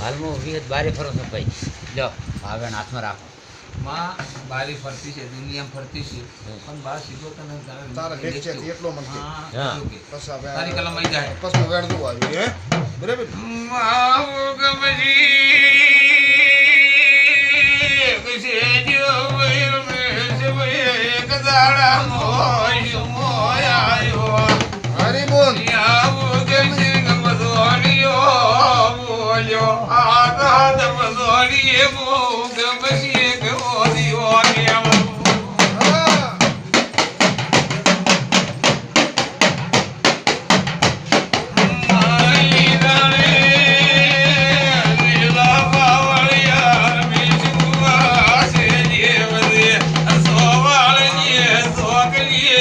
હાલમાં વિગત બારે ફરો છો ભાઈ. જો હવે હાથમાં રાખો. માં બારી ફરતી છે દુનિયા ફરતી છે. પણ બાર સીધો તને તારે તારા લેખ છે એટલો મને કે. હા, હા. તારી કલમ આવી જાય. પછી વેડતું આવ્યું હે? બરાબર? હરી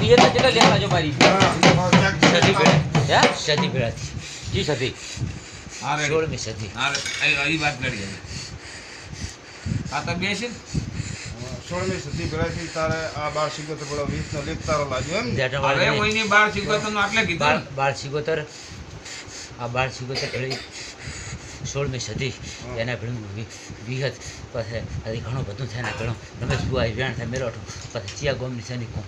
દિયર ને કેટલા લેવા જો મારી સદી ભેળા હે સદી ભેળાથી જી સદી સોળમી સદી આવી વાત કરી. આ તો બેસી છે ને? સોળમી સદી પેલાથી તારે આ બાર સિગોતર પેલો વીસ નો લેખ તારો લાગ્યો એમ ને? હવે કોઈની બાર સિગોતરનું આટલે કીધું બાર ને. સિગોતર આ બાર સિગોતર સોળમી સદી એના ભેળું વિહત પછી હજી ઘણું બધું થાય ઘણું. રમેશ બુઆ વેણ થાય મેળવઠું પાસે ચિયા ગોમની સૈનિકો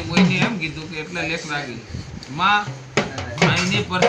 કોઈને એમ કીધું કે એટલે લેખ લાગી. માં પર